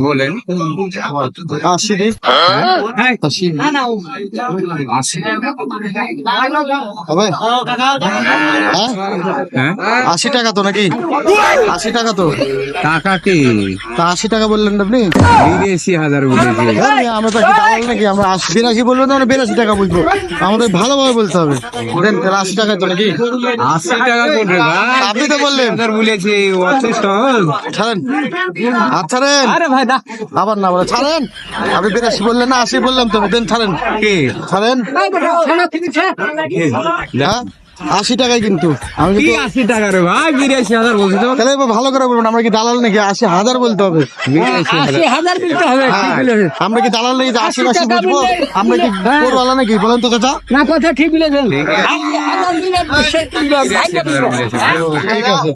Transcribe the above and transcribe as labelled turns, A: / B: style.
A: বলেন
B: আশি টাকা তো নাকি আশি টাকা তো
A: টাকা কি
B: তা আশি টাকা বললেন আপনি
A: বিদেশি হাজার বলেছি
B: আমরা তো দালাল নাকি আমরা বিরাশি বলব না আমরা বিরাশি টাকা বলব আমাদের ভালোভাবে বলতে হবে আশি টাকা তো নাকি? আপনি তো বললেন।
A: বলেছি
B: ছাড়েন। হাত ছাড়েন।
A: আরে ভাই দা
B: আবার না বলে ছাড়েন। আপনি বিরাশি বললেন না আশি বললাম তো দেন ছাড়েন।
A: কে?
B: ছাড়েন। হ্যাঁ? আশি টাকায় কিন্তু। আমি
A: কি আশি টাকা রে ভাই? বিরাশি হাজার বলছি তো।
B: তাহলে এবার ভালো করে বলবেন আমরা কি দালাল নাকি? আশি হাজার বলতে হবে।
A: হাজার।
B: হ্যাঁ, আমরা কি দালাল নাকি? আশি আশি
C: টাকা
B: বুঝব? আমরা কি
C: হ্যাঁ।
B: নাকি? বলেন তো চাচা।
C: না কথা ঠিক বলেছেন।
B: ঠিক আছে।